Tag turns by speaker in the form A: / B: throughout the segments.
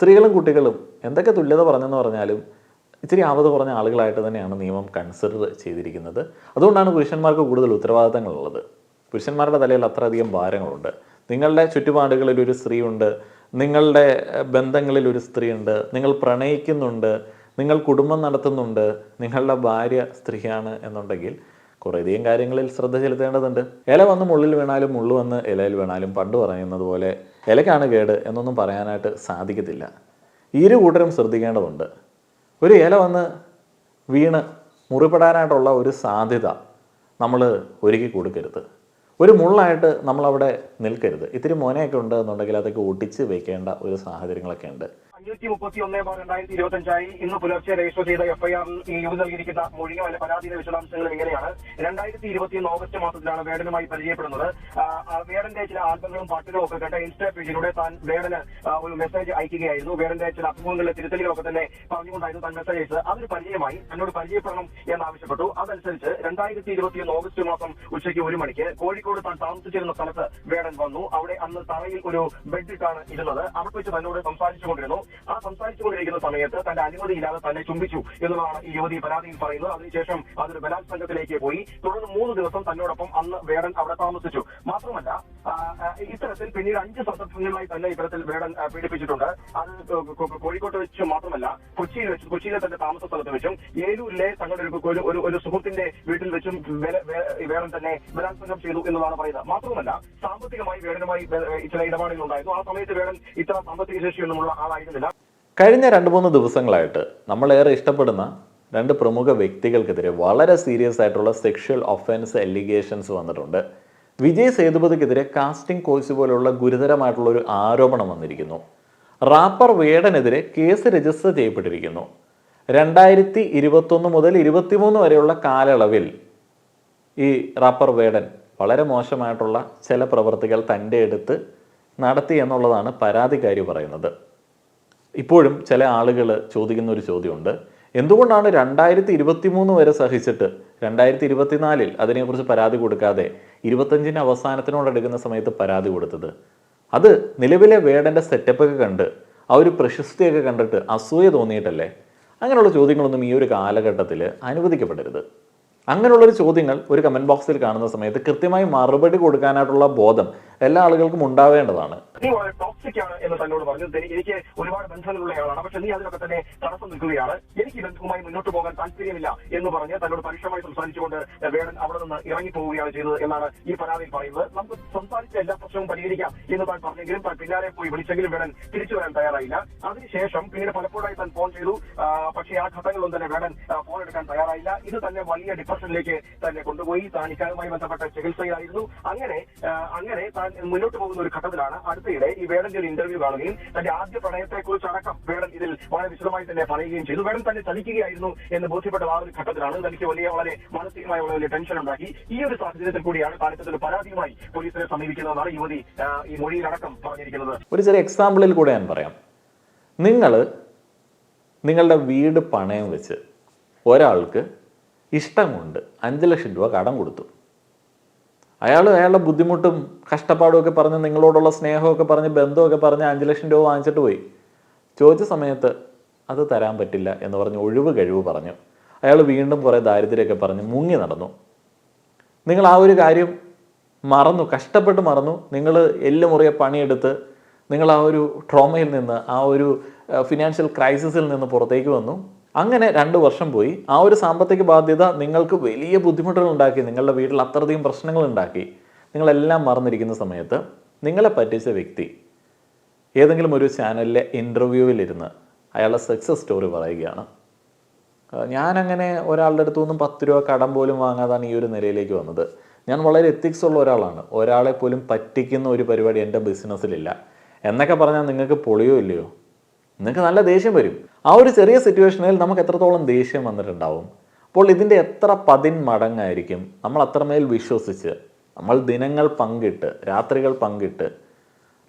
A: സ്ത്രീകളും കുട്ടികളും എന്തൊക്കെ തുല്യത പറഞ്ഞെന്ന് പറഞ്ഞാലും ഇച്ചിരി ആവത് കുറഞ്ഞ ആളുകളായിട്ട് തന്നെയാണ് നിയമം കൺസിഡർ ചെയ്തിരിക്കുന്നത്. അതുകൊണ്ടാണ് പുരുഷന്മാർക്ക് കൂടുതൽ ഉത്തരവാദിത്തങ്ങളുള്ളത്. പുരുഷന്മാരുടെ തലയിൽ അത്രയധികം ഭാരങ്ങളുണ്ട്. നിങ്ങളുടെ ചുറ്റുപാടുകളിൽ ഒരു സ്ത്രീയുണ്ട് നിങ്ങളുടെ ബന്ധങ്ങളിൽ ഒരു സ്ത്രീയുണ്ട് നിങ്ങൾ പ്രണയിക്കുന്നുണ്ട് നിങ്ങൾ കുടുംബം നടത്തുന്നുണ്ട് നിങ്ങളുടെ ഭാര്യ സ്ത്രീയാണ് എന്നുണ്ടെങ്കിൽ കുറേയധികം കാര്യങ്ങളിൽ ശ്രദ്ധ ചെലുത്തേണ്ടതുണ്ട്. ഇല വന്ന് മുള്ളിൽ വീണാലും മുള്ളു വന്ന് ഇലയിൽ വീണാലും പണ്ട് പറയുന്നത് പോലെ ഇലക്കാണ് കേട് എന്നൊന്നും പറയാനായിട്ട് സാധിക്കത്തില്ല. ഇരു കൂട്ടരും ശ്രദ്ധിക്കേണ്ടതുണ്ട്. ഒരു ഇല വന്ന് വീണ് മുറിപ്പെടാനായിട്ടുള്ള ഒരു സാധ്യത നമ്മൾ ഒരുക്കി കൊടുക്കരുത്. ഒരു മുള്ളായിട്ട് നമ്മളവിടെ നിൽക്കരുത്. ഇത്തിരി മോനയൊക്കെ ഉണ്ട് എന്നുണ്ടെങ്കിൽ അതൊക്കെ ഒട്ടിച്ച് വെക്കേണ്ട ഒരു സാഹചര്യങ്ങളൊക്കെ ഉണ്ട്.
B: അഞ്ഞൂറ്റി മുപ്പത്തി ഒന്ന് ബാർ രണ്ടായിരത്തി ഇരുപത്തി അഞ്ചായി ഇന്ന് പുലർച്ചെ രജിസ്റ്റർ ചെയ്ത എഫ്ഐആറിൽ ഈ യുവതി നൽകിയിരിക്കുന്ന മൊഴിയോ അല്ലെ പരാതിയുടെ വിശദാംശങ്ങളും ഇങ്ങനെയാണ്. രണ്ടായിരത്തി ഇരുപത്തിയൊന്ന് ഓഗസ്റ്റ് മാസത്തിലാണ് വേടനുമായി പരിചയപ്പെടുന്നത്. വേടന്റെ ചില ആൽബങ്ങളും പാട്ടുകളും ഒക്കെ കേട്ട ഇൻസ്റ്റാ പേജിലൂടെ താൻ വേടന് ഒരു മെസ്സേജ് അയക്കുകയായിരുന്നു. വേടന്റെ ചില അഭിമുഖങ്ങളിലെ തിരുത്തലിലും ഒക്കെ തന്നെ പറഞ്ഞുകൊണ്ടായിരുന്നു താൻ മെസ്സേജ് അയച്ചത്. അതിന് പരിചയമായി തന്നോട് പരിചയപ്പെടണം എന്നാവശ്യപ്പെട്ടു. അതനുസരിച്ച് രണ്ടായിരത്തി ഇരുപത്തിയൊന്ന് ഓഗസ്റ്റ് മാസം ഉച്ചയ്ക്ക് ഒരു മണിക്ക് കോഴിക്കോട് താൻ താമസിച്ചിരുന്ന സ്ഥലത്ത് വേടൻ വന്നു. അവിടെ അന്ന് തറയിൽ ഒരു ബെഡിട്ടാണ് ഇരുന്നത്. അവിടെ വെച്ച് തന്നോട് സംസാരിച്ചുകൊണ്ടിരുന്നു. ആ സംസാരിച്ചുകൊണ്ടിരിക്കുന്ന സമയത്ത് തന്റെ അനുമതിയില്ലാതെ തന്നെ ചുംബിച്ചു എന്നുള്ളതാണ് ഈ യുവതി പരാതിയിൽ പറയുന്നത്. അതിനുശേഷം അതൊരു ബലാത്സംഗത്തിലേക്ക് പോയി. തുടർന്ന് മൂന്ന് ദിവസം തന്നോടൊപ്പം അന്ന് വേടൻ അവിടെ താമസിച്ചു. മാത്രമല്ല ഇത്തരത്തിൽ പിന്നീട് അഞ്ച് സന്ദർഭങ്ങളിലായി തന്നെ ഇത്തരത്തിൽ വേടൻ പീഡിപ്പിച്ചിട്ടുണ്ട്. അത് കോഴിക്കോട്ട് വെച്ച് മാത്രമല്ല കൊച്ചിയിൽ വെച്ച് കൊച്ചിയിലെ തന്റെ താമസ സ്ഥലത്ത് വെച്ചും ഏലൂരിലെ തങ്ങളുടെ ഒരു ഒരു- ഒരു സുഹൃത്തിന്റെ വീട്ടിൽ വെച്ചും വേടൻ തന്നെ ബലാത്സംഗം ചെയ്തു എന്നതാണ് പറയുന്നത്. മാത്രമല്ല സാമ്പത്തികമായി വേടനുമായി ചില ഇടപാടുകൾ ഉണ്ടായിരുന്നു ആ സമയത്ത് വേടൻ ഇത്ര സാമ്പത്തിക ശേഷിയൊന്നുമുള്ള ആളായിരുന്നില്ല.
A: കഴിഞ്ഞ രണ്ട് മൂന്ന് ദിവസങ്ങളായിട്ട് നമ്മളേറെ ഇഷ്ടപ്പെടുന്ന രണ്ട് പ്രമുഖ വ്യക്തികൾക്കെതിരെ വളരെ സീരിയസ് ആയിട്ടുള്ള സെക്ഷൽ ഒഫൻസ് എലിഗേഷൻസ് വന്നിട്ടുണ്ട്. വിജയ് സേതുപതിക്കെതിരെ കാസ്റ്റിംഗ് കോഴ്സ് പോലുള്ള ഗുരുതരമായിട്ടുള്ള ഒരു ആരോപണം വന്നിരിക്കുന്നു. റാപ്പർ വേടനെതിരെ കേസ് രജിസ്റ്റർ ചെയ്യപ്പെട്ടിരിക്കുന്നു. രണ്ടായിരത്തി ഇരുപത്തൊന്ന് മുതൽ ഇരുപത്തിമൂന്ന് വരെയുള്ള കാലയളവിൽ ഈ റാപ്പർ വേടൻ വളരെ മോശമായിട്ടുള്ള ചില പ്രവൃത്തികൾ തന്റെ അടുത്ത് നടത്തി എന്നുള്ളതാണ് പരാതിക്കാരി പറയുന്നത്. ഇപ്പോഴും ചില ആളുകൾ ചോദിക്കുന്ന ഒരു ചോദ്യമുണ്ട്. എന്തുകൊണ്ടാണ് രണ്ടായിരത്തി ഇരുപത്തി മൂന്ന് വരെ സഹിച്ചിട്ട് രണ്ടായിരത്തി ഇരുപത്തിനാലിൽ അതിനെക്കുറിച്ച് പരാതി കൊടുക്കാതെ ഇരുപത്തഞ്ചിന് അവസാനത്തിനോടെടുക്കുന്ന സമയത്ത് പരാതി കൊടുത്തത്? അത് നിലവിലെ വേടന്റെ സെറ്റപ്പൊക്കെ കണ്ട് ആ ഒരു പ്രശസ്തിയൊക്കെ കണ്ടിട്ട് അസൂയ തോന്നിയിട്ടല്ലേ? അങ്ങനെയുള്ള ചോദ്യങ്ങളൊന്നും ഈ ഒരു കാലഘട്ടത്തിൽ അനുവദിക്കപ്പെടരുത്. അങ്ങനെയുള്ളൊരു ചോദ്യങ്ങൾ ഒരു കമന്റ് ബോക്സിൽ കാണുന്ന സമയത്ത് കൃത്യമായി മറുപടി കൊടുക്കാനായിട്ടുള്ള ബോധം എല്ലാ ആളുകൾക്കും ഉണ്ടാവേണ്ടതാണ്.
B: നീ ടോക്സിക് ആണ് എന്ന് തന്നോട് പറഞ്ഞു "ദേ- എനിക്ക് ഒരുപാട് ബന്ധങ്ങളുള്ളയാളാണ് പക്ഷെ നീ അതിനൊക്കെ തന്നെ തടസ്സം നിൽക്കുകയാണ്. എനിക്ക് ഈ ബന്ധവുമായി മുന്നോട്ട് പോകാൻ താല്പര്യമില്ല എന്ന് പറഞ്ഞ് തന്നോട് പരുഷമായി സംസാരിച്ചുകൊണ്ട് വേടൻ അവിടെ നിന്ന് ഇറങ്ങി പോവുകയാണ് ചെയ്തത് എന്നാണ് ഈ പരാതിയിൽ പറയുന്നത്. നമുക്ക് സംസാരിച്ച എല്ലാ പ്രശ്നവും പരിഹരിക്കാം എന്ന് താൻ പറഞ്ഞെങ്കിലും താൻ പിന്നാലെ പോയി വിളിച്ചെങ്കിലും വേടൻ തിരിച്ചു വരാൻ തയ്യാറായില്ല. അതിനുശേഷം പിന്നീട് പലപ്പോഴായി താൻ ഫോൺ ചെയ്തു. പക്ഷേ ആ ഘട്ടങ്ങളിലൊന്നും തന്നെ വേടൻ ഫോൺ എടുക്കാൻ തയ്യാറായില്ല. ഇത് തന്നെ വലിയ ഡിപ്രഷനിലേക്ക് തന്നെ കൊണ്ടുപോയി. താൻ ഇക്കാരുമായി ബന്ധപ്പെട്ട ചികിത്സയിലായിരുന്നു. അങ്ങനെ അങ്ങനെ താൻ മുന്നോട്ട് പോകുന്ന ഒരു ഘട്ടത്തിലാണ്. അടുത്തിടെ ഈ വേടന്റെ ഒരു ഇന്റർവ്യൂ കാണുകയും തന്റെ ആദ്യ പ്രണയത്തെ കുറിച്ച് അടക്കം വേടൻ ഇതിൽ വളരെ വിശദമായി തന്നെ പറയുകയും ചെയ്തു. വേടൻ തന്നെ ചലിക്കുകയായിരുന്നു എന്ന് ബോധ്യപ്പെട്ട ആ ഒരു ഘട്ടത്തിലാണ് തനിക്ക് വലിയ വളരെ മാനസികമായ വലിയ ടെൻഷൻ ഉണ്ടാക്കി. ഈ ഒരു സാഹചര്യത്തിൽ കൂടിയാണ് താരത്തിൽ പരാതിയുമായി പോലീസിനെ സമീപിക്കുന്നതെന്നാണ് യുവതി ഈ മൊഴിയിലടക്കം പറഞ്ഞിരിക്കുന്നത്.
A: ഒരു ചെറിയ എക്സാമ്പിളിൽ കൂടെ ഞാൻ പറയാം. നിങ്ങൾ നിങ്ങളുടെ വീട് പണയം വെച്ച് ഒരാൾക്ക് ഇഷ്ടം കൊണ്ട് അഞ്ച് ലക്ഷം രൂപ കടം കൊടുത്തു. അയാൾ അയാളുടെ ബുദ്ധിമുട്ടും കഷ്ടപ്പാടും ഒക്കെ പറഞ്ഞ് നിങ്ങളോടുള്ള സ്നേഹമൊക്കെ പറഞ്ഞ് ബന്ധമൊക്കെ പറഞ്ഞ് അഞ്ച് ലക്ഷം രൂപ വാങ്ങിച്ചിട്ട് പോയി. ചോദിച്ച സമയത്ത് അത് തരാൻ പറ്റില്ല എന്ന് പറഞ്ഞ് ഒഴിവ് കഴിവ് പറഞ്ഞു. അയാൾ വീണ്ടും കുറേ ദാരിദ്ര്യമൊക്കെ പറഞ്ഞ് മുങ്ങി നടന്നു. നിങ്ങൾ ആ ഒരു കാര്യം മറന്നു കഷ്ടപ്പെട്ട് മറന്നു. നിങ്ങൾ എല്ലുമുറിയെ പണിയെടുത്ത് നിങ്ങൾ ആ ഒരു ട്രോമയിൽ നിന്ന് ആ ഒരു ഫിനാൻഷ്യൽ ക്രൈസിസിൽ നിന്ന് പുറത്തേക്ക് വന്നു. അങ്ങനെ രണ്ട് വർഷം പോയി. ആ ഒരു സാമ്പത്തിക ബാധ്യത നിങ്ങൾക്ക് വലിയ ബുദ്ധിമുട്ടുകൾ ഉണ്ടാക്കി നിങ്ങളുടെ വീട്ടിൽ അത്രയധികം പ്രശ്നങ്ങൾ ഉണ്ടാക്കി നിങ്ങളെല്ലാം മറന്നിരിക്കുന്ന സമയത്ത് നിങ്ങളെ പറ്റിച്ച വ്യക്തി ഏതെങ്കിലും ഒരു ചാനലിലെ ഇന്റർവ്യൂവിലിരുന്ന് അയാളുടെ സക്സസ് സ്റ്റോറി പറയുകയാണ്. ഞാനങ്ങനെ ഒരാളുടെ അടുത്തു നിന്നും പത്ത് രൂപ കടം പോലും വാങ്ങാതാണ് ഈ ഒരു നിലയിലേക്ക് വന്നത്. ഞാൻ വളരെ എത്തിക്സ് ഉള്ള ഒരാളാണ്. ഒരാളെ പോലും പറ്റിക്കുന്ന ഒരു പരിപാടി എന്റെ ബിസിനസ്സിലില്ല എന്നൊക്കെ പറഞ്ഞാൽ നിങ്ങൾക്ക് പൊളിയോ ഇല്ലയോ? നിങ്ങൾക്ക് നല്ല ദേഷ്യം വരും. ആ ഒരു ചെറിയ സിറ്റുവേഷനിൽ നമുക്ക് എത്രത്തോളം ദേഷ്യം വന്നിട്ടുണ്ടാവും? അപ്പോൾ ഇതിന്റെ എത്ര പതിൻ മടങ്ങായിരിക്കും നമ്മൾ അത്രമേൽ വിശ്വസിച്ച് നമ്മൾ ദിനങ്ങൾ പങ്കിട്ട് രാത്രികൾ പങ്കിട്ട്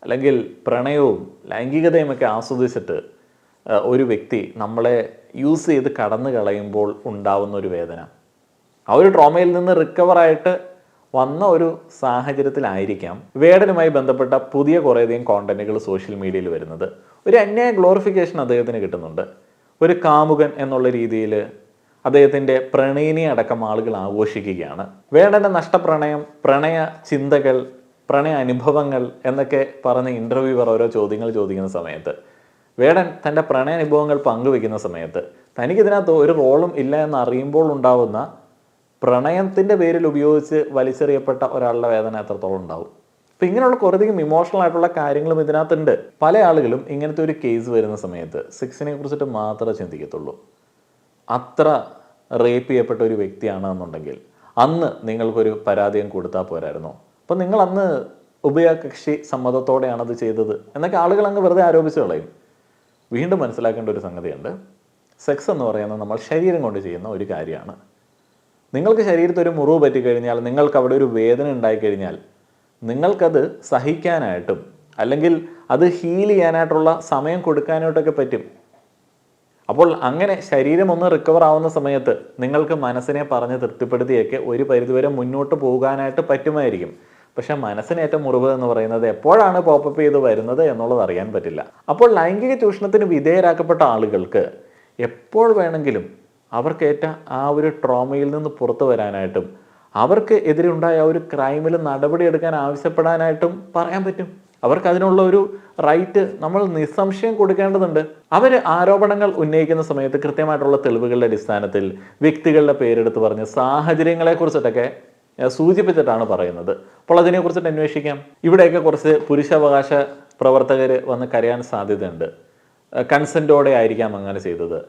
A: അല്ലെങ്കിൽ പ്രണയവും ലൈംഗികതയുമൊക്കെ ആസ്വദിച്ചിട്ട് ഒരു വ്യക്തി നമ്മളെ യൂസ് ചെയ്ത് കടന്നു കളയുമ്പോൾ ഉണ്ടാവുന്ന ഒരു വേദന. ആ ഒരു ട്രോമയിൽ നിന്ന് റിക്കവറായിട്ട് വന്ന ഒരു സാഹചര്യത്തിലായിരിക്കാം വേടനുമായി ബന്ധപ്പെട്ട പുതിയ കുറേയധികം കോണ്ടന്റുകൾ സോഷ്യൽ മീഡിയയിൽ വരുന്നത്. ഒരു അന്യായ ഗ്ലോറിഫിക്കേഷൻ അദ്ദേഹത്തിന് കിട്ടുന്നുണ്ട്. ഒരു കാമുകൻ എന്നുള്ള രീതിയിൽ അദ്ദേഹത്തിന്റെ പ്രണയിനി അടക്കം ആളുകൾ ആഘോഷിക്കുകയാണ്. വേടന്റെ നഷ്ടപ്രണയം പ്രണയ ചിന്തകൾ പ്രണയ അനുഭവങ്ങൾ എന്നൊക്കെ പറഞ്ഞ് ഇന്റർവ്യൂവർ ഓരോ ചോദ്യങ്ങൾ ചോദിക്കുന്ന സമയത്ത് വേടൻ തന്റെ പ്രണയ അനുഭവങ്ങൾ പങ്കുവെക്കുന്ന സമയത്ത് തനിക്കിതിനകത്ത് ഒരു റോളും ഇല്ല എന്ന് അറിയുമ്പോൾ ഉണ്ടാവുന്ന പ്രണയത്തിന്റെ പേരിൽ ഉപയോഗിച്ച് വലിച്ചെറിയപ്പെട്ട ഒരാളുടെ വേദന എത്രത്തോളം ഉണ്ടാവും? അപ്പം ഇങ്ങനെയുള്ള കുറേയധികം ഇമോഷണൽ ആയിട്ടുള്ള കാര്യങ്ങളും ഇതിനകത്തുണ്ട്. പല ആളുകളും ഇങ്ങനത്തെ ഒരു കേസ് വരുന്ന സമയത്ത് സെക്സിനെ കുറിച്ചിട്ട് മാത്രമേ ചിന്തിക്കത്തുള്ളൂ. അത്ര റേപ്പ് ചെയ്യപ്പെട്ട ഒരു വ്യക്തിയാണ് എന്നുണ്ടെങ്കിൽ അന്ന് നിങ്ങൾക്കൊരു പരാതിയും കൊടുത്താൽ പോരായിരുന്നു. അപ്പം നിങ്ങൾ അന്ന് ഉഭയകക്ഷി സമ്മതത്തോടെയാണ് അത് ചെയ്തത് എന്നൊക്കെ ആളുകൾ അങ്ങ് വെറുതെ ആരോപിച്ച് കളയും. വീണ്ടും മനസ്സിലാക്കേണ്ട ഒരു സംഗതിയുണ്ട്. സെക്സ് എന്ന് പറയുന്നത് നമ്മൾ ശരീരം കൊണ്ട് ചെയ്യുന്ന ഒരു കാര്യമാണ്. നിങ്ങൾക്ക് ശരീരത്തിൽ ഒരു മുറിവ് പറ്റിക്കഴിഞ്ഞാൽ നിങ്ങൾക്ക് അവിടെ ഒരു വേദന ഉണ്ടായിക്കഴിഞ്ഞാൽ നിങ്ങൾക്കത് സഹിക്കാനായിട്ടും അല്ലെങ്കിൽ അത് ഹീൽ ചെയ്യാനായിട്ടുള്ള സമയം കൊടുക്കാനായിട്ടൊക്കെ പറ്റും. അപ്പോൾ അങ്ങനെ ശരീരം ഒന്ന് റിക്കവർ ആവുന്ന സമയത്ത് നിങ്ങൾക്ക് മനസ്സിനെ പറഞ്ഞ് തൃപ്തിപ്പെടുത്തിയൊക്കെ ഒരു പരിധിവരെ മുന്നോട്ട് പോകാനായിട്ട് പറ്റുമായിരിക്കും. പക്ഷെ മനസ്സിനേറ്റ മുറിവ് എന്ന് പറയുന്നത് എപ്പോഴാണ് പോപ്പപ്പ് ചെയ്ത് വരുന്നത് എന്നുള്ളത് അറിയാൻ പറ്റില്ല. അപ്പോൾ ലൈംഗിക ചൂഷണത്തിന് വിധേയരാക്കപ്പെട്ട ആളുകൾക്ക് എപ്പോൾ വേണമെങ്കിലും അവർക്കേറ്റ ആ ഒരു ട്രോമയിൽ നിന്ന് പുറത്തു വരാനായിട്ടും അവർക്ക് എതിരെ ഉണ്ടായ ആ ഒരു ക്രൈമിൽ നടപടിയെടുക്കാൻ ആവശ്യപ്പെടാനായിട്ടും പറയാൻ പറ്റും. അവർക്ക് അതിനുള്ള ഒരു റൈറ്റ് നമ്മൾ നിസ്സംശയം കൊടുക്കേണ്ടതുണ്ട്. അവർ ആരോപണങ്ങൾ ഉന്നയിക്കുന്ന സമയത്ത് കൃത്യമായിട്ടുള്ള തെളിവുകളുടെ അടിസ്ഥാനത്തിൽ വ്യക്തികളുടെ പേരെടുത്ത് പറഞ്ഞ് സാഹചര്യങ്ങളെ കുറിച്ചിട്ടൊക്കെ ഏഹ്, സൂചിപ്പിച്ചിട്ടാണ് പറയുന്നത്. അപ്പോൾ അതിനെക്കുറിച്ചിട്ട് അന്വേഷിക്കാം. ഇവിടെയൊക്കെ കുറച്ച് പുരുഷാവകാശ പ്രവർത്തകർ വന്ന് കരയാൻ സാധ്യതയുണ്ട്. കൺസെന്റോടെ ആയിരിക്കാം അങ്ങനെ ചെയ്തത്.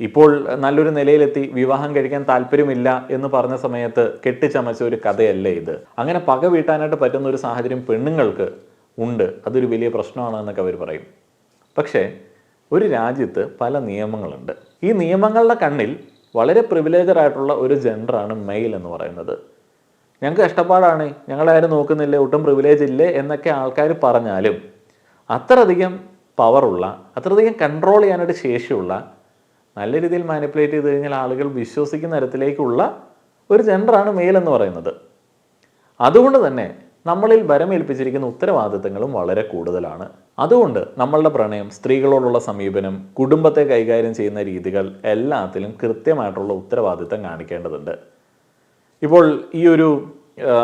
A: ഇപ്പോൾ നല്ലൊരു നിലയിലെത്തി വിവാഹം കഴിക്കാൻ താല്പര്യമില്ല എന്ന് പറഞ്ഞ സമയത്ത് കെട്ടിച്ചമച്ച ഒരു കഥയല്ലേ ഇത്? അങ്ങനെ പക വീട്ടാനായിട്ട് പറ്റുന്ന ഒരു സാഹചര്യം പെണ്ണുങ്ങൾക്ക് ഉണ്ട്. അതൊരു വലിയ പ്രശ്നമാണ് എന്നൊക്കെ അവർ പറയും. പക്ഷേ ഒരു രാജ്യത്ത് പല നിയമങ്ങളുണ്ട്. ഈ നിയമങ്ങളുടെ കണ്ണിൽ വളരെ പ്രിവിലേജറായിട്ടുള്ള ഒരു ജെൻഡറാണ് മെയിൽ എന്ന് പറയുന്നത്. ഞങ്ങൾക്ക് കഷ്ടപ്പാടാണ്. ഞങ്ങളാരും നോക്കുന്നില്ല? ഒട്ടും പ്രിവിലേജ് ഇല്ലേ? എന്നൊക്കെ ആൾക്കാർ പറഞ്ഞാലും അത്രയധികം പവറുള്ള അത്രയധികം കൺട്രോൾ ചെയ്യാനായിട്ട് ശേഷിയുള്ള നല്ല രീതിയിൽ മാനിപ്പുലേറ്റ് ചെയ്ത് കഴിഞ്ഞാൽ ആളുകൾ വിശ്വസിക്കുന്ന തരത്തിലേക്കുള്ള ഒരു ജെൻഡറാണ് മെയിൽ എന്ന് പറയുന്നത്. അതുകൊണ്ട് തന്നെ നമ്മളിൽ വരമേൽപ്പിച്ചിരിക്കുന്ന ഉത്തരവാദിത്തങ്ങളും വളരെ കൂടുതലാണ്. അതുകൊണ്ട് നമ്മളുടെ പ്രണയം സ്ത്രീകളോടുള്ള സമീപനം കുടുംബത്തെ കൈകാര്യം ചെയ്യുന്ന രീതികൾ എല്ലാത്തിലും കൃത്യമായിട്ടുള്ള ഉത്തരവാദിത്തം കാണിക്കേണ്ടതുണ്ട്. ഇപ്പോൾ ഈ ഒരു ആ,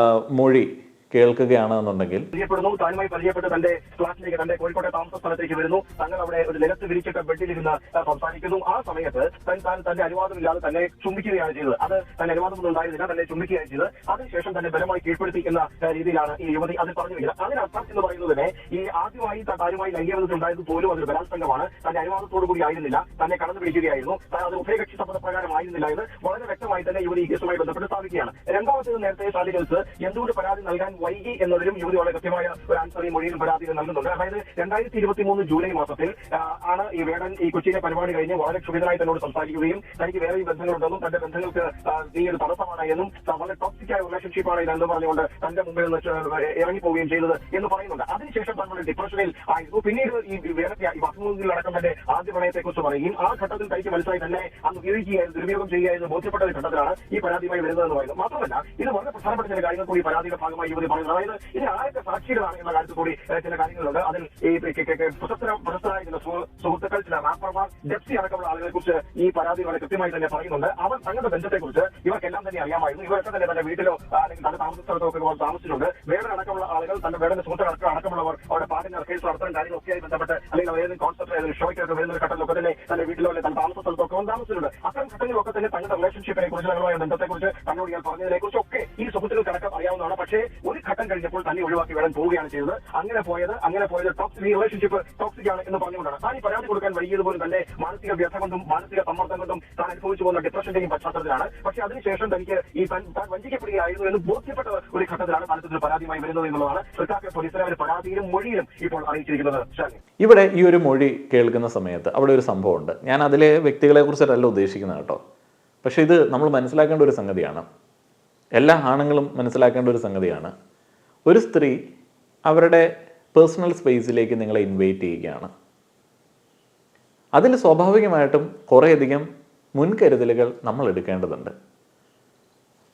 A: മൊഴി കേൾക്കുകയാണെന്നുണ്ടെങ്കിൽ
B: പരിചയപ്പെടുന്നു. താനുമായി പരിചയപ്പെട്ട് തന്റെ ഫ്ളാറ്റിലേക്ക് തന്റെ കോഴിക്കോട്ടെ താമസ സ്ഥലത്തേക്ക് വരുന്നു. തങ്ങൾ അവിടെ ഒരു നിലത്ത് വിരിച്ചിട്ട് ബെഡിലിരുന്ന് സംസാരിക്കുന്നു. ആ സമയത്ത് താൻ താൻ തന്റെ അനുവാദമില്ലാതെ തന്നെ ചുംബിക്കുകയാണ് ചെയ്തത്. അത് തന്റെ അനുവാദമൊന്നും ഉണ്ടായിരുന്നില്ല തന്നെ ചുംബിക്കുകയാണ് ചെയ്തത്. അതിനുശേഷം തന്നെ ബലമായി കീഴ്പ്പെടുത്തി എന്ന രീതിയിലാണ് ഈ യുവതി അതിൽ പറഞ്ഞു വെക്കുന്നത് അതിനർത്ഥം എന്ന് പറയുന്നത് തന്നെ ഈ ആദ്യമായി ത- താനുമായി ലൈംഗികതയുണ്ടായത് പോലും അതൊരു ബലാത്സംഗമാണ്. തന്റെ അനുവാദത്തോടു കൂടി ആയിരുന്നില്ല. തന്നെ കടന്നു പിടിക്കുകയായിരുന്നു അത് ഉഭയകക്ഷി സമ്മതപ്രകാരമായിരുന്നില്ല എന്ന് വളരെ വ്യക്തമായി തന്നെ യുവതി ഈ കേസുമായി ബന്ധപ്പെട്ട് സ്ഥാപിക്കുകയാണ്. രണ്ടാമത്തേത് നേരത്തെ സാധിക്കുന്നത് എന്തുകൊണ്ട് പരാതി നൽകാൻ വൈകി എന്നതിലും യുവതി വളരെ കൃത്യമായ ഒരു ആൻസർ ഈ മൊഴിയിൽ പരാതിയിൽ നൽകുന്നുണ്ട്. അതായത് രണ്ടായിരത്തി ഇരുപത്തി മൂന്ന് ജൂലൈ മാസത്തിൽ ആണ് ഈ വേടൻ ഈ കൊച്ചിയിലെ പരിപാടി കഴിഞ്ഞ് വളരെ ക്ഷുഭിതനായി തന്നോട് സംസാരിക്കുകയും തനിക്ക് വേറെ ബന്ധങ്ങളുണ്ടെന്നും തന്റെ ബന്ധങ്ങൾക്ക് നീ ഒരു തടസ്സമാണ് എന്നും വളരെ ടോക്സിക് ആയ റിലേഷൻഷിപ്പാണ് ഇതെന്ന് പറഞ്ഞുകൊണ്ട് തന്റെ മുമ്പിൽ നിന്ന് ഇറങ്ങിപ്പോവുകയും ചെയ്തത് എന്ന് പറയുന്നുണ്ട്. അതിനുശേഷം തങ്ങളുടെ ഡിപ്രഷനിൽ ആയിരുന്നു. പിന്നീട് ഈ വേറെ വസുമൂന്നിലടക്കം തന്നെ ആദ്യ പ്രണയത്തെക്കുറിച്ച് പറയുകയും ആ ഘട്ടത്തിൽ തനിക്ക് മനസ്സിലായി തന്നെ അന്ന് ഉപയോഗിക്കുകയായിരുന്നു ദുരുപയോഗം ചെയ്യുകയായിരുന്നു ബോധ്യപ്പെട്ട ഘട്ടത്തിലാണ് ഈ പരാതിയുമായി വരുന്നതെന്ന് പറയുന്നത് മാത്രമല്ല ഇത് വളരെ പ്രധാനപ്പെട്ട ചില കാര്യങ്ങൾ കൂടി പരാതിയുടെ ഭാഗമായി യുവതി പറയുന്നത്. അതായത് ഇതിന് ആരൊക്കെ സാക്ഷികളാണ് എന്ന കാര്യത്തിൽ കൂടി ചില കാര്യങ്ങളുണ്ട്. അതിൽ ഈ പ്രശസ്തര പ്രശസ്തരായ ചില സുഹൃ- സുഹൃത്തുക്കൾ ചില റാപ്പർമാർ ഡെപ്സി അടക്കമുള്ള ആളുകളെ കുറിച്ച് ഈ പരാതി വളരെ കൃത്യമായി തന്നെ പറയുന്നുണ്ട്. അവർ തങ്ങളുടെ ബന്ധത്തെ കുറിച്ച് ഇവർക്കെല്ലാം തന്നെ അറിയാമായിരുന്നു. ഇവരൊക്കെ തന്നെ തന്റെ വീട്ടിലോ അല്ലെങ്കിൽ തന്റെ താമസ സ്ഥലത്തോ ഒക്കെ താമസിച്ചിട്ടുണ്ട്. വേറെ അടക്കമുള്ള ആളുകൾ തന്റെ വേറെ സുഹൃത്തുക്കൾ അടക്കം അടക്കമുള്ളവർ അവരുടെ പാട്ടിന്റെ കേസ് നടത്താൻ കാര്യങ്ങളൊക്കെയായി ബന്ധപ്പെട്ട് അല്ലെങ്കിൽ ഏതെങ്കിലും കോൺസെപ്റ്റ് ഏതെങ്കിലും ഷോയ്ക്കൊക്കെ വരുന്ന ഘട്ടത്തിലൊക്കെ തന്നെ തന്റെ വീട്ടിലോ അല്ലെങ്കിൽ തന്റെ താമസ സ്ഥലത്തൊക്കെ താമസിച്ചിട്ടുണ്ട്. അത്തരം ഘട്ടങ്ങളിലൊക്കെ തന്നെ തങ്ങളുടെ റിലേഷൻഷിപ്പിനെ കുറിച്ച് തങ്ങളുമായ ബന്ധത്തെ കുറിച്ച് തന്നോട് ഞാൻ പറഞ്ഞതിനെ കുറിച്ചൊക്കെ ഈ സുഹൃത്തുക്കൾക്കടക്കം അറിയാവുന്നതാണ്. പക്ഷേ ഒരു ഘട്ടം കഴിഞ്ഞപ്പോൾ തന്നെ ഒഴിവാക്കി വരാൻ പോവുകയാണ് ചെയ്തത്. അങ്ങനെ പോയത് അങ്ങനെ പോയത് ടോക്സിക് റിലേഷൻഷിപ്പ് ടോക്സിക് ആണ് എന്ന് പറഞ്ഞുകൊണ്ടാണ്. താൻ ഈ പരാതി കൊടുക്കാൻ വൈകിയത് പോലും തന്നെ മാനസിക വ്യഥ കൊണ്ടും മാനസിക സമ്മർദ്ദം കൊണ്ടും താൻ അനുഭവിച്ചു പോകുന്ന ഡിപ്രഷന്റെയും പശ്ചാത്തലത്തിലാണ്. പക്ഷേ അതിനുശേഷം തനിക്ക് ഈ താൻ വഞ്ചിക്കപ്പെടുകയായിരുന്നു എന്ന് ബോധ്യപ്പെട്ട ഒരു ഘട്ടത്തിലാണ് താൻ പരാതിയുമായി വരുന്നത് എന്നുള്ളതാണ് തൃക്കാക്കര പോലീസിലെ ഒരു പരാതിയിലും മൊഴിയിലും ഇപ്പോൾ അറിയിച്ചിരിക്കുന്നത്
A: ഇവിടെ ഈ ഒരു മൊഴി കേൾക്കുന്ന സമയത്ത് അവിടെ ഒരു സംഭവമുണ്ട്. ഞാൻ അതിലെ വ്യക്തികളെ കുറിച്ചിട്ടല്ല ഉദ്ദേശിക്കുന്നത് കേട്ടോ. പക്ഷേ ഇത് നമ്മൾ മനസ്സിലാക്കേണ്ട ഒരു സംഗതിയാണ്. എല്ലാ ആണുങ്ങളും മനസ്സിലാക്കേണ്ട ഒരു സംഗതിയാണ്. ഒരു സ്ത്രീ അവരുടെ പേഴ്സണൽ സ്പേസിലേക്ക് നിങ്ങളെ ഇൻവൈറ്റ് ചെയ്യുകയാണ്. അതിൽ സ്വാഭാവികമായിട്ടും കുറേയധികം മുൻകരുതലുകൾ നമ്മൾ എടുക്കേണ്ടതുണ്ട്.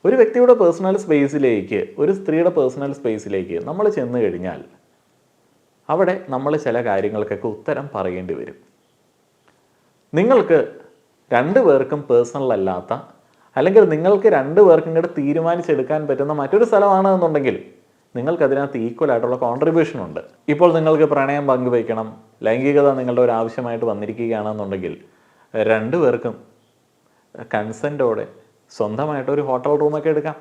A: ഒരു വ്യക്തിയുടെ പേഴ്സണൽ സ്പേസിലേക്ക് ഒരു സ്ത്രീയുടെ പേഴ്സണൽ സ്പേസിലേക്ക് നമ്മൾ ചെന്ന് കഴിഞ്ഞാൽ അവിടെ നമ്മൾ ചില കാര്യങ്ങൾക്കൊക്കെ ഉത്തരം പറയേണ്ടി വരും. നിങ്ങൾക്ക് രണ്ടു പേർക്കും പേഴ്സണൽ അല്ലാത്ത അല്ലെങ്കിൽ നിങ്ങൾക്ക് രണ്ട് പേർക്കും കൂടെ തീരുമാനിച്ചെടുക്കാൻ പറ്റുന്ന മറ്റൊരു സ്ഥലമാണ് എന്നുണ്ടെങ്കിൽ നിങ്ങൾക്ക് അതിനകത്ത് ഈക്വൽ ആയിട്ടുള്ള കോൺട്രിബ്യൂഷൻ ഉണ്ട്. ഇപ്പോൾ നിങ്ങൾക്ക് പ്രണയം പങ്കുവയ്ക്കണം ലൈംഗികത നിങ്ങളുടെ ഒരു ആവശ്യമായിട്ട് വന്നിരിക്കുകയാണെന്നുണ്ടെങ്കിൽ രണ്ട് പേർക്കും കൺസെന്റോടെ സ്വന്തമായിട്ട് ഒരു ഹോട്ടൽ റൂമൊക്കെ എടുക്കാം.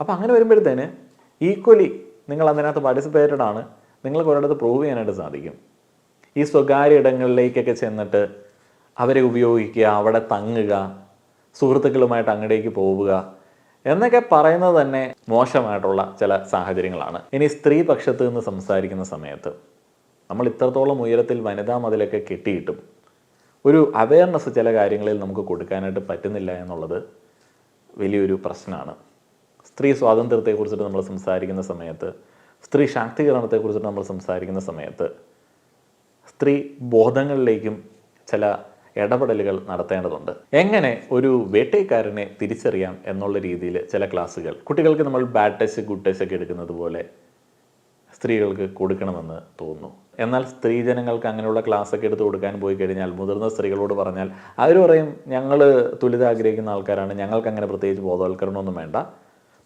A: അപ്പോൾ അങ്ങനെ വരുമ്പോഴത്തേന് ഈക്വലി നിങ്ങൾ അതിനകത്ത് പാർട്ടിസിപ്പേറ്റഡ് ആണ്. നിങ്ങൾക്ക് ഒരിടത്ത് പ്രൂവ് ചെയ്യാനായിട്ട് സാധിക്കും. ഈ സ്വകാര്യ ഇടങ്ങളിലേക്കൊക്കെ ചെന്നിട്ട് അവരെ ഉപയോഗിക്കുക അവിടെ തങ്ങുക സുഹൃത്തുക്കളുമായിട്ട് അങ്ങടേക്ക് പോവുക എന്നൊക്കെ പറയുന്നത് തന്നെ മോശമായിട്ടുള്ള ചില സാഹചര്യങ്ങളാണ്. ഇനി സ്ത്രീ പക്ഷത്ത് നിന്ന് സംസാരിക്കുന്ന സമയത്ത് നമ്മൾ ഇത്രത്തോളം ഉയരത്തിൽ വനിതാ മതിലൊക്കെ കെട്ടിയിട്ടും ഒരു അവയർനെസ് ചില കാര്യങ്ങളിൽ നമുക്ക് കൊടുക്കാനായിട്ട് പറ്റുന്നില്ല എന്നുള്ളത് വലിയൊരു പ്രശ്നമാണ്. സ്ത്രീ സ്വാതന്ത്ര്യത്തെക്കുറിച്ചിട്ട് നമ്മൾ സംസാരിക്കുന്ന സമയത്ത് സ്ത്രീ ശാക്തീകരണത്തെക്കുറിച്ചിട്ട് നമ്മൾ സംസാരിക്കുന്ന സമയത്ത് സ്ത്രീ ബോധങ്ങളിലേക്കും ചില ഇടപെടലുകൾ നടത്തേണ്ടതുണ്ട്. എങ്ങനെ ഒരു വേട്ടയക്കാരനെ തിരിച്ചറിയാം എന്നുള്ള രീതിയിൽ ചില ക്ലാസ്സുകൾ. കുട്ടികൾക്ക് നമ്മൾ ബാഡ് ടെസ്റ്റ് ഗുഡ് ടെസ്റ്റ് ഒക്കെ എടുക്കുന്നത് പോലെ സ്ത്രീകൾക്ക് കൊടുക്കണമെന്ന് തോന്നുന്നു. എന്നാൽ സ്ത്രീജനങ്ങൾക്ക് അങ്ങനെയുള്ള ക്ലാസ് ഒക്കെ എടുത്ത് കൊടുക്കാൻ പോയി കഴിഞ്ഞാൽ മുതിർന്ന സ്ത്രീകളോട് പറഞ്ഞാൽ അവർ പറയും ഞങ്ങൾ തുലിത ആഗ്രഹിക്കുന്ന ആൾക്കാരാണ് ഞങ്ങൾക്ക് അങ്ങനെ പ്രത്യേകിച്ച് ബോധവൽക്കരണമൊന്നും വേണ്ട.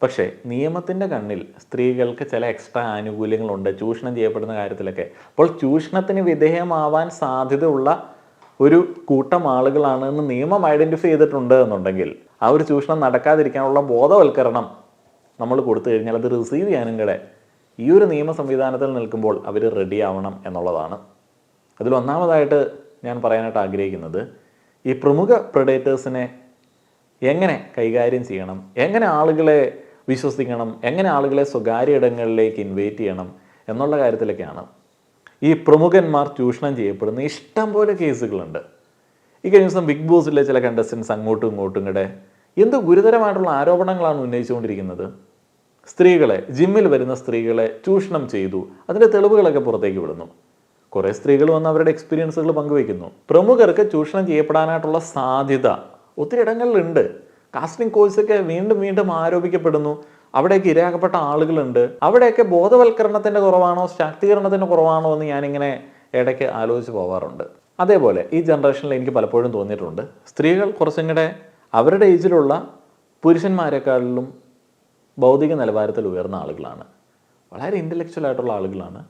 A: പക്ഷേ നിയമത്തിന്റെ കണ്ണിൽ സ്ത്രീകൾക്ക് ചില എക്സ്ട്രാ ആനുകൂല്യങ്ങളുണ്ട് ചൂഷണം ചെയ്യപ്പെടുന്ന കാര്യത്തിലൊക്കെ. അപ്പോൾ ചൂഷണത്തിന് വിധേയമാവാൻ സാധ്യതയുള്ള ഒരു കൂട്ടം ആളുകളാണ് എന്ന് നിയമം ഐഡന്റിഫൈ ചെയ്തിട്ടുണ്ട് എന്നുണ്ടെങ്കിൽ ആ ഒരു ചൂഷണം നടക്കാതിരിക്കാനുള്ള ബോധവൽക്കരണം നമ്മൾ കൊടുത്തു കഴിഞ്ഞാൽ അത് റിസീവ് ചെയ്യാനും കൂടെ ഈ ഒരു നിയമ സംവിധാനത്തിൽ നിൽക്കുമ്പോൾ അവർ റെഡി ആവണം എന്നുള്ളതാണ്. അതിൽ ഒന്നാമതായിട്ട് ഞാൻ പറയാനായിട്ട് ആഗ്രഹിക്കുന്നത് ഈ പ്രമുഖ പ്രൊഡേറ്റേഴ്സിനെ എങ്ങനെ കൈകാര്യം ചെയ്യണം? എങ്ങനെ ആളുകളെ വിശ്വസിക്കണം? എങ്ങനെ ആളുകളെ സ്വകാര്യ ഇടങ്ങളിലേക്ക് ഇൻവൈറ്റ് ചെയ്യണം? എന്നുള്ള കാര്യത്തിലൊക്കെയാണ് ഈ പ്രമുഖന്മാർ ചൂഷണം ചെയ്യപ്പെടുന്ന ഇഷ്ടം പോലെ കേസുകളുണ്ട്. ഈ കഴിഞ്ഞ ദിവസം ബിഗ് ബോസിലെ ചില കണ്ടസ്റ്റൻസ് അങ്ങോട്ടും ഇങ്ങോട്ടും കൂടെ എന്ത് ഗുരുതരമായിട്ടുള്ള ആരോപണങ്ങളാണ് ഉന്നയിച്ചുകൊണ്ടിരിക്കുന്നത്? സ്ത്രീകളെ ജിമ്മിൽ വരുന്ന സ്ത്രീകളെ ചൂഷണം ചെയ്തു. അതിന്റെ തെളിവുകളൊക്കെ പുറത്തേക്ക് വിടുന്നു. കുറേ സ്ത്രീകൾ വന്ന് അവരുടെ എക്സ്പീരിയൻസുകൾ പങ്കുവയ്ക്കുന്നു. പ്രമുഖർക്ക് ചൂഷണം ചെയ്യപ്പെടാനായിട്ടുള്ള സാധ്യത ഒത്തിരി ഇടങ്ങളിലുണ്ട്. കാസ്റ്റിംഗ് കോഴ്സൊക്കെ വീണ്ടും വീണ്ടും ആരോപിക്കപ്പെടുന്നു. അവിടേക്ക് ഇരയാക്കപ്പെട്ട ആളുകളുണ്ട്. അവിടെയൊക്കെ ബോധവൽക്കരണത്തിന്റെ കുറവാണോ ശാക്തീകരണത്തിന്റെ കുറവാണോ എന്ന് ഞാനിങ്ങനെ ഇടയ്ക്ക് ആലോചിച്ച് പോവാറുണ്ട്. അതേപോലെ ഈ ജനറേഷനിൽ എനിക്ക് പലപ്പോഴും തോന്നിയിട്ടുണ്ട്. സ്ത്രീകൾ കുറച്ചും കൂടെ അവരുടെ ഏജിലുള്ള പുരുഷന്മാരെക്കാളിലും ഭൗതിക നിലവാരത്തിൽ ഉയർന്ന ആളുകളാണ്. വളരെ ഇന്റലക്ച്വൽ ആയിട്ടുള്ള ആളുകളാണ്.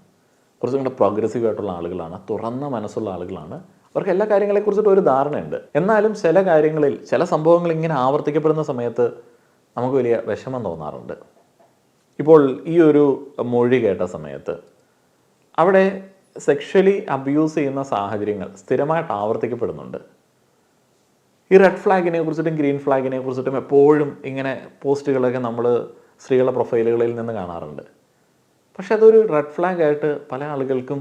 A: കുറച്ചും കൂടെ പ്രോഗ്രസീവ് ആയിട്ടുള്ള ആളുകളാണ്. തുറന്ന മനസ്സുള്ള ആളുകളാണ്. അവർക്ക് എല്ലാ കാര്യങ്ങളെക്കുറിച്ചിട്ട് ഒരു ധാരണയുണ്ട്. എന്നാലും ചില കാര്യങ്ങളിൽ ചില സംഭവങ്ങൾ ഇങ്ങനെ ആവർത്തിക്കപ്പെടുന്ന സമയത്ത് നമുക്ക് വലിയ വിഷമം തോന്നാറുണ്ട്. ഇപ്പോൾ ഈ ഒരു മൊഴി കേട്ട സമയത്ത് അവിടെ സെക്ഷലി അബ്യൂസ് ചെയ്യുന്ന സാഹചര്യങ്ങൾ സ്ഥിരമായിട്ട് ആവർത്തിക്കപ്പെടുന്നുണ്ട്. ഈ റെഡ് ഫ്ലാഗിനെ കുറിച്ചിട്ടും ഗ്രീൻ ഫ്ലാഗിനെ കുറിച്ചിട്ടും എപ്പോഴും ഇങ്ങനെ പോസ്റ്റുകളൊക്കെ നമ്മൾ സ്ത്രീകളുടെ പ്രൊഫൈലുകളിൽ നിന്ന് കാണാറുണ്ട്. പക്ഷെ അതൊരു റെഡ് ഫ്ലാഗ് ആയിട്ട് പല ആളുകൾക്കും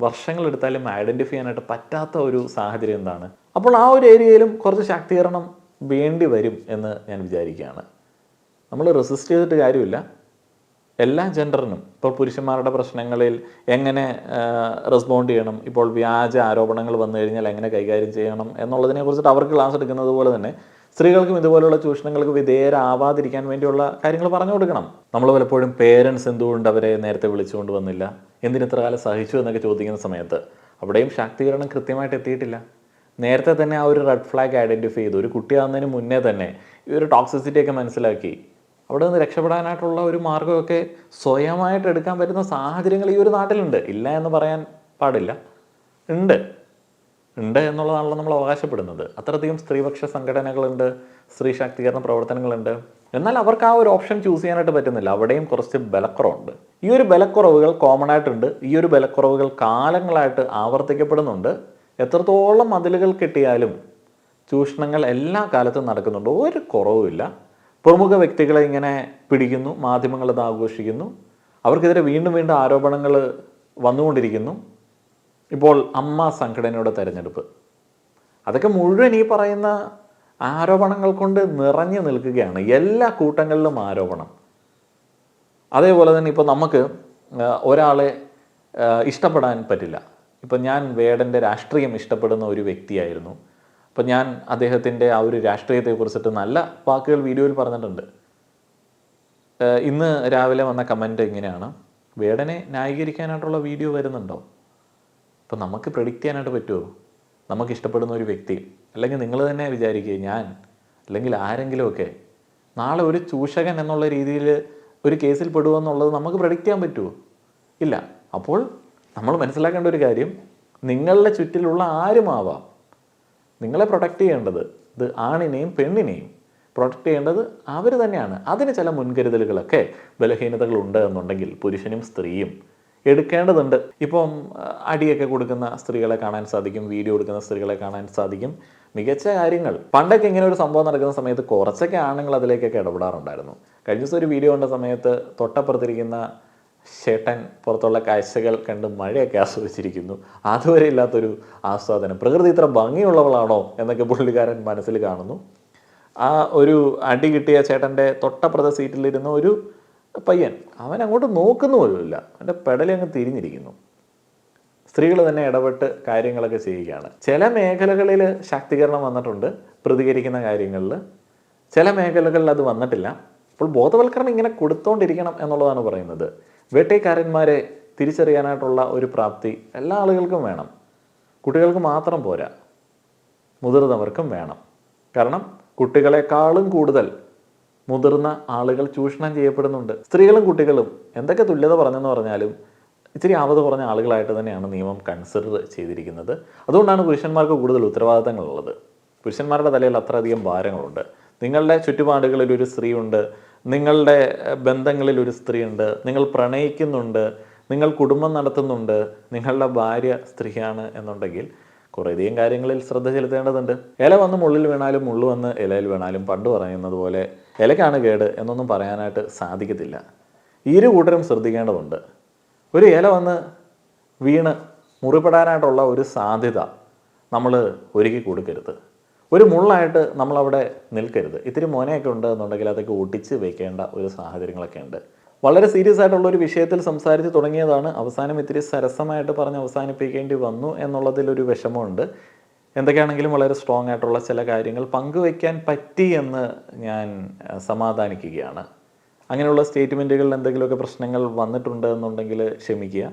A: വർഷങ്ങളെടുത്താലും ഐഡന്റിഫൈ ചെയ്യാനായിട്ട് പറ്റാത്ത ഒരു സാഹചര്യം എന്താണ്? അപ്പോൾ ആ ഒരു ഏരിയയിലും കുറച്ച് ശാക്തീകരണം വേണ്ടി വരും എന്ന് ഞാൻ വിചാരിക്കുകയാണ്. നമ്മൾ റെസിസ്റ്റ് ചെയ്തിട്ട് കാര്യമില്ല. എല്ലാ ജെൻഡറിനും ഇപ്പോൾ പുരുഷന്മാരുടെ പ്രശ്നങ്ങളിൽ എങ്ങനെ റെസ്പോണ്ട് ചെയ്യണം ഇപ്പോൾ വ്യാജ ആരോപണങ്ങൾ വന്നു കഴിഞ്ഞാൽ എങ്ങനെ കൈകാര്യം ചെയ്യണം എന്നുള്ളതിനെ കുറിച്ചിട്ട് അവർക്ക് ക്ലാസ് എടുക്കുന്നത് പോലെ തന്നെ സ്ത്രീകൾക്കും ഇതുപോലുള്ള ചൂഷണങ്ങൾക്ക് വിധേയരാവാതിരിക്കാൻ വേണ്ടിയുള്ള കാര്യങ്ങൾ പറഞ്ഞു കൊടുക്കണം. നമ്മൾ പലപ്പോഴും പേരൻസ് എന്തുകൊണ്ട് അവരെ നേരത്തെ വിളിച്ചുകൊണ്ട് വന്നില്ല? എന്തിന് ഇത്ര കാലം സഹിച്ചു എന്നൊക്കെ ചോദിക്കുന്ന സമയത്ത് അവിടെയും ശാക്തീകരണം കൃത്യമായിട്ട് എത്തിയിട്ടില്ല. നേരത്തെ തന്നെ ആ ഒരു റെഡ് ഫ്ലാഗ് ഐഡന്റിഫൈ ചെയ്തു. ഒരു കുട്ടിയാകുന്നതിന് മുന്നേ തന്നെ ഈ ഒരു ടോക്സിസിറ്റിയൊക്കെ മനസ്സിലാക്കി. അവിടെ നിന്ന് രക്ഷപ്പെടാനായിട്ടുള്ള ഒരു മാർഗമൊക്കെ സ്വയമായിട്ട് എടുക്കാൻ പറ്റുന്ന സാഹചര്യങ്ങൾ ഈ ഒരു നാട്ടിലുണ്ട്. ഇല്ല എന്ന് പറയാൻ പാടില്ല. ഉണ്ട്. ഉണ്ട് എന്നുള്ളതാണല്ലോ നമ്മൾ അവകാശപ്പെടുന്നത്. അത്രയധികം സ്ത്രീപക്ഷ സംഘടനകളുണ്ട് സ്ത്രീ ശാക്തീകരണ പ്രവർത്തനങ്ങളുണ്ട്. എന്നാൽ അവർക്ക് ആ ഒരു ഓപ്ഷൻ ചൂസ് ചെയ്യാനായിട്ട് പറ്റുന്നില്ല. അവിടെയും കുറച്ച് ബലക്കുറവുണ്ട്. ഈ ഒരു ബലക്കുറവുകൾ കോമൺ ആയിട്ടുണ്ട്. ഈ ഒരു ബലക്കുറവുകൾ കാലങ്ങളായിട്ട് ആവർത്തിക്കപ്പെടുന്നുണ്ട്. എത്രത്തോളം മതിലുകൾ കിട്ടിയാലും ചൂഷണങ്ങൾ എല്ലാ കാലത്തും നടക്കുന്നുണ്ട്. ഒരു കുറവുമില്ല. പ്രമുഖ വ്യക്തികളെ ഇങ്ങനെ പിടിക്കുന്നു മാധ്യമങ്ങൾ അത് ആഘോഷിക്കുന്നു. അവർക്കെതിരെ വീണ്ടും വീണ്ടും ആരോപണങ്ങൾ വന്നുകൊണ്ടിരിക്കുന്നു. ഇപ്പോൾ അമ്മ സംഘടനയുടെ തെരഞ്ഞെടുപ്പ്. അതൊക്കെ മുഴുവൻ ഈ പറയുന്ന ആരോപണങ്ങൾ കൊണ്ട് നിറഞ്ഞു നിൽക്കുകയാണ്. എല്ലാ കൂട്ടങ്ങളിലും ആരോപണം. അതേപോലെ തന്നെ ഇപ്പോൾ നമുക്ക് ഒരാളെ ഇഷ്ടപ്പെടാൻ പറ്റില്ല. ഇപ്പം ഞാൻ വേടന്റെ രാഷ്ട്രീയം ഇഷ്ടപ്പെടുന്ന ഒരു വ്യക്തിയായിരുന്നു. അപ്പം ഞാൻ അദ്ദേഹത്തിന്റെ ആ ഒരു രാഷ്ട്രീയത്തെക്കുറിച്ചിട്ട് നല്ല വാക്കുകൾ വീഡിയോയിൽ പറഞ്ഞിട്ടുണ്ട്. ഇന്ന് രാവിലെ വന്ന കമന്റ് ഇങ്ങനെയാണ്. വേടനെ ന്യായീകരിക്കാനായിട്ടുള്ള വീഡിയോ വരുന്നുണ്ടോ? അപ്പം നമുക്ക് പ്രഡിക്റ്റ് ചെയ്യാനായിട്ട് പറ്റുമോ നമുക്ക് ഇഷ്ടപ്പെടുന്ന ഒരു വ്യക്തി അല്ലെങ്കിൽ നിങ്ങൾ തന്നെ വിചാരിക്കുക ഞാൻ അല്ലെങ്കിൽ ആരെങ്കിലുമൊക്കെ നാളെ ഒരു ചൂഷകൻ എന്നുള്ള രീതിയിൽ ഒരു കേസിൽ പെടുമോ എന്നുള്ളത് നമുക്ക് പ്രഡിക്റ്റ് ചെയ്യാൻ പറ്റുമോ ഇല്ല. അപ്പോൾ നമ്മൾ മനസ്സിലാക്കേണ്ട ഒരു കാര്യം നിങ്ങളുടെ ചുറ്റിലുള്ള ആരുമാവാം? നിങ്ങളെ പ്രൊട്ടക്റ്റ് ചെയ്യേണ്ടത് ഇത് ആണിനെയും പെണ്ണിനെയും പ്രൊട്ടക്റ്റ് ചെയ്യേണ്ടത് അവർ തന്നെയാണ്. അതിന് ചില മുൻകരുതലുകളൊക്കെ ബലഹീനതകളുണ്ട് എന്നുണ്ടെങ്കിൽ പുരുഷനും സ്ത്രീയും എടുക്കേണ്ടതുണ്ട്. ഇപ്പം അടിയൊക്കെ കൊടുക്കുന്ന സ്ത്രീകളെ കാണാൻ സാധിക്കും വീഡിയോ എടുക്കുന്ന സ്ത്രീകളെ കാണാൻ സാധിക്കും. മികച്ച കാര്യങ്ങൾ. പണ്ടൊക്കെ ഇങ്ങനെ ഒരു സംഭവം നടക്കുന്ന സമയത്ത് കുറച്ചൊക്കെ ആണുങ്ങൾ അതിലേക്കൊക്കെ ഇടപെടാറുണ്ടായിരുന്നു. കഴിഞ്ഞ ദിവസം ഒരു വീഡിയോ കണ്ട സമയത്ത് തൊട്ടപ്പുറത്തിരിക്കുന്ന ചേട്ടൻ പുറത്തുള്ള കാഴ്ചകൾ കണ്ട് മഴയൊക്കെ ആസ്വദിച്ചിരിക്കുന്നു. അതുവരെ ഇല്ലാത്തൊരു ആസ്വാദനം. പ്രകൃതി ഇത്ര ഭംഗിയുള്ളവളാണോ എന്നൊക്കെ പുള്ളിക്കാരൻ മനസ്സിൽ കാണുന്നു. ആ ഒരു അടി കിട്ടിയ ചേട്ടന്റെ തൊട്ടപ്പുറത്തെ സീറ്റിലിരുന്ന ഒരു പയ്യൻ. അവൻ അങ്ങോട്ട് നോക്കുന്നു പോലുമില്ല. അവന്റെ പെടലി അങ്ങ് തിരിഞ്ഞിരിക്കുന്നു. സ്ത്രീകൾ തന്നെ ഇടപെട്ട് കാര്യങ്ങളൊക്കെ ചെയ്യുകയാണ്. ചില മേഖലകളിൽ ശാക്തീകരണം വന്നിട്ടുണ്ട്. പ്രതികരിക്കുന്ന കാര്യങ്ങളിൽ. ചില മേഖലകളിൽ അത് വന്നിട്ടില്ല. അപ്പോൾ ബോധവൽക്കരണം ഇങ്ങനെ കൊടുത്തോണ്ടിരിക്കണം എന്നുള്ളതാണ് പറയുന്നത്. വേട്ടക്കാരന്മാരെ തിരിച്ചറിയാനായിട്ടുള്ള ഒരു പ്രാപ്തി എല്ലാ ആളുകൾക്കും വേണം. കുട്ടികൾക്ക് മാത്രം പോരാ. മുതിർന്നവർക്കും വേണം. കാരണം കുട്ടികളെക്കാളും കൂടുതൽ മുതിർന്ന ആളുകൾ ചൂഷണം ചെയ്യപ്പെടുന്നുണ്ട്. സ്ത്രീകളും കുട്ടികളും എന്തൊക്കെ തുല്യത പറഞ്ഞെന്ന് പറഞ്ഞാലും ഇച്ചിരി ആവത് കുറഞ്ഞ ആളുകളായിട്ട് തന്നെയാണ് നിയമം കൺസിഡർ ചെയ്തിരിക്കുന്നത്. അതുകൊണ്ടാണ് പുരുഷന്മാർക്ക് കൂടുതൽ ഉത്തരവാദിത്തങ്ങളുള്ളത്. പുരുഷന്മാരുടെ തലയിൽ അത്രയധികം ഭാരങ്ങളുണ്ട്. നിങ്ങളുടെ ചുറ്റുപാടുകളിൽ ഒരു സ്ത്രീയുണ്ട് നിങ്ങളുടെ ബന്ധങ്ങളിൽ ഒരു സ്ത്രീയുണ്ട് നിങ്ങൾ പ്രണയിക്കുന്നുണ്ട് നിങ്ങൾ കുടുംബം നടത്തുന്നുണ്ട് നിങ്ങളുടെ ഭാര്യ സ്ത്രീയാണ് എന്നുണ്ടെങ്കിൽ കുറേയധികം കാര്യങ്ങളിൽ ശ്രദ്ധ ചെലുത്തേണ്ടതുണ്ട്. ഇല വന്ന് മുള്ളിൽ വീണാലും മുള്ളു വന്ന് ഇലയിൽ വീണാലും പണ്ട് പറയുന്നത് പോലെ ഇലക്കാണ് കേട് എന്നൊന്നും പറയാനായിട്ട് സാധിക്കത്തില്ല. ഇരു കൂട്ടരും ശ്രദ്ധിക്കേണ്ടതുണ്ട്. ഒരു ഇല വന്ന് വീണ് മുറിപ്പെടാനായിട്ടുള്ള ഒരു സാധ്യത നമ്മൾ ഒരുക്കി കൊടുക്കരുത്. ഒരു മുള്ളായിട്ട് നമ്മളവിടെ നിൽക്കരുത്. ഇത്തിരി മോനയൊക്കെ ഉണ്ട് എന്നുണ്ടെങ്കിൽ അതൊക്കെ ഒട്ടിച്ച് വെക്കേണ്ട ഒരു സാഹചര്യങ്ങളൊക്കെ ഉണ്ട്. വളരെ സീരിയസ് ആയിട്ടുള്ള ഒരു വിഷയത്തിൽ സംസാരിച്ച് തുടങ്ങിയതാണ്. അവസാനം ഇത്തിരി സരസമായിട്ട് പറഞ്ഞ് അവസാനിപ്പിക്കേണ്ടി വന്നു എന്നുള്ളതിലൊരു വിഷമമുണ്ട്. എന്തൊക്കെയാണെങ്കിലും വളരെ സ്ട്രോങ് ആയിട്ടുള്ള ചില കാര്യങ്ങൾ പങ്കുവയ്ക്കാൻ പറ്റി എന്ന് ഞാൻ സമാധാനിക്കുകയാണ്. അങ്ങനെയുള്ള സ്റ്റേറ്റ്മെന്റുകളിൽ എന്തെങ്കിലുമൊക്കെ പ്രശ്നങ്ങൾ വന്നിട്ടുണ്ട് എന്നുണ്ടെങ്കിൽ ക്ഷമിക്കുക.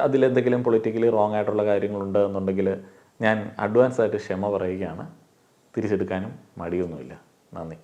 A: അതിലെന്തെങ്കിലും പൊളിറ്റിക്കലി റോങ് ആയിട്ടുള്ള കാര്യങ്ങളുണ്ട് എന്നുണ്ടെങ്കിൽ ഞാൻ അഡ്വാൻസ് ആയിട്ട് ക്ഷമ പറയുകയാണ്. തിരിച്ചെടുക്കാനും മടിയൊന്നുമില്ല. നന്ദി.